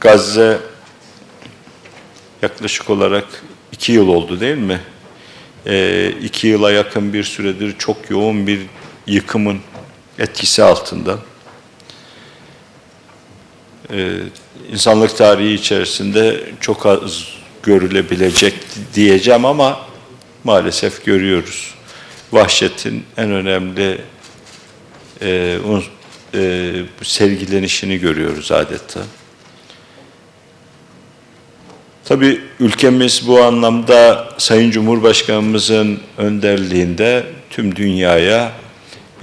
Gazze yaklaşık olarak iki yıl oldu değil mi? Ee, iki yıla yakın bir süredir çok yoğun bir yıkımın etkisi altında. Ee, insanlık tarihi içerisinde çok az görülebilecek diyeceğim ama maalesef görüyoruz. Vahşetin en önemli e, e, sergilenişini görüyoruz adeta. Tabii ülkemiz bu anlamda Sayın Cumhurbaşkanımızın önderliğinde tüm dünyaya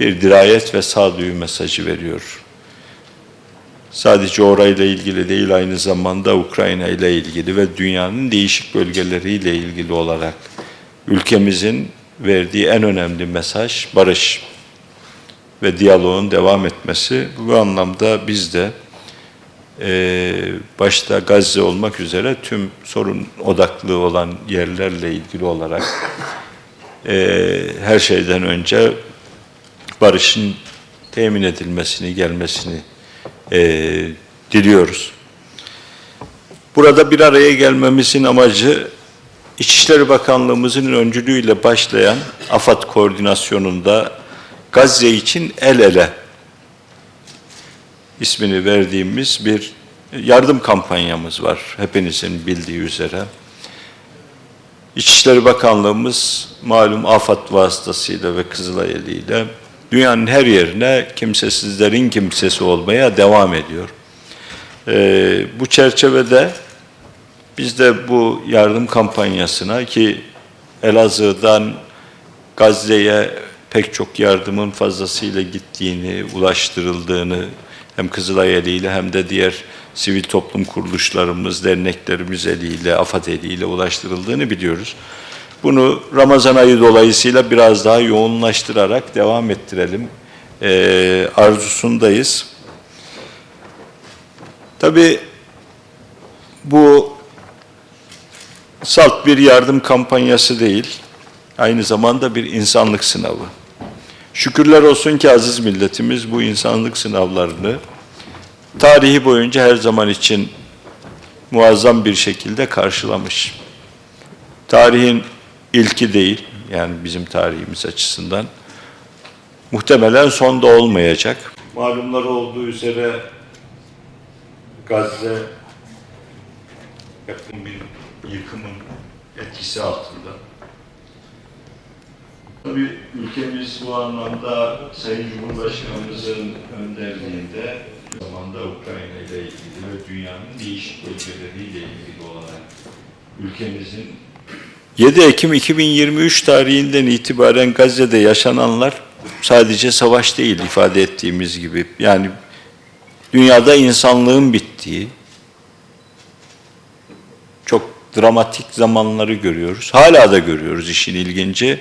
bir dirayet ve sağduyu mesajı veriyor. Sadece orayla ilgili değil aynı zamanda Ukrayna ile ilgili ve dünyanın değişik bölgeleriyle ilgili olarak ülkemizin verdiği en önemli mesaj barış ve diyaloğun devam etmesi. Bu anlamda biz de e, başta Gazze olmak üzere tüm sorun odaklı olan yerlerle ilgili olarak e, her şeyden önce barışın temin edilmesini, gelmesini e, diliyoruz. Burada bir araya gelmemizin amacı İçişleri Bakanlığımızın öncülüğüyle başlayan AFAD koordinasyonunda Gazze için el ele ismini verdiğimiz bir yardım kampanyamız var. Hepinizin bildiği üzere. İçişleri Bakanlığımız malum AFAD vasıtasıyla ve Kızılay eliyle dünyanın her yerine kimsesizlerin kimsesi olmaya devam ediyor. Ee, bu çerçevede biz de bu yardım kampanyasına ki Elazığ'dan Gazze'ye pek çok yardımın fazlasıyla gittiğini, ulaştırıldığını hem Kızılay eliyle hem de diğer sivil toplum kuruluşlarımız, derneklerimiz eliyle, AFAD eliyle ulaştırıldığını biliyoruz. Bunu Ramazan ayı dolayısıyla biraz daha yoğunlaştırarak devam ettirelim ee, arzusundayız. Tabii bu salt bir yardım kampanyası değil, aynı zamanda bir insanlık sınavı. Şükürler olsun ki aziz milletimiz bu insanlık sınavlarını tarihi boyunca her zaman için muazzam bir şekilde karşılamış. Tarihin ilki değil, yani bizim tarihimiz açısından muhtemelen son da olmayacak. Malumları olduğu üzere Gazze yakın bir yıkımın etkisi altında. Tabii ülkemiz bu anlamda Sayın Cumhurbaşkanımızın önderliğinde zamanda Ukrayna ile ilgili ve dünyanın değişik bölgeleriyle ilgili olarak ülkemizin 7 Ekim 2023 tarihinden itibaren Gazze'de yaşananlar sadece savaş değil ifade ettiğimiz gibi. Yani dünyada insanlığın bittiği, çok dramatik zamanları görüyoruz. Hala da görüyoruz işin ilginci.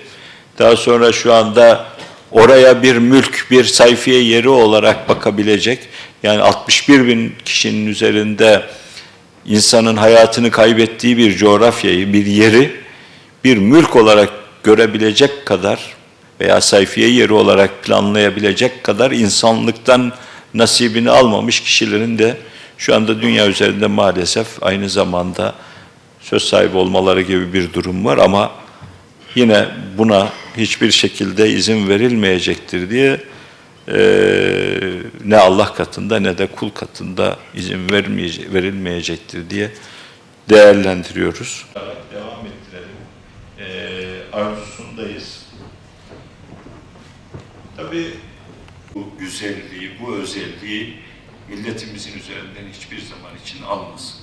Daha sonra şu anda oraya bir mülk, bir sayfiye yeri olarak bakabilecek, yani 61 bin kişinin üzerinde insanın hayatını kaybettiği bir coğrafyayı, bir yeri bir mülk olarak görebilecek kadar veya sayfiye yeri olarak planlayabilecek kadar insanlıktan nasibini almamış kişilerin de şu anda dünya üzerinde maalesef aynı zamanda söz sahibi olmaları gibi bir durum var. Ama yine buna hiçbir şekilde izin verilmeyecektir diye eee, ne Allah katında ne de kul katında izin vermeyece- verilmeyecektir diye değerlendiriyoruz. Devam ettirelim. Eee arzusundayız. Tabii bu güzelliği, bu özelliği milletimizin üzerinden hiçbir zaman için almasın.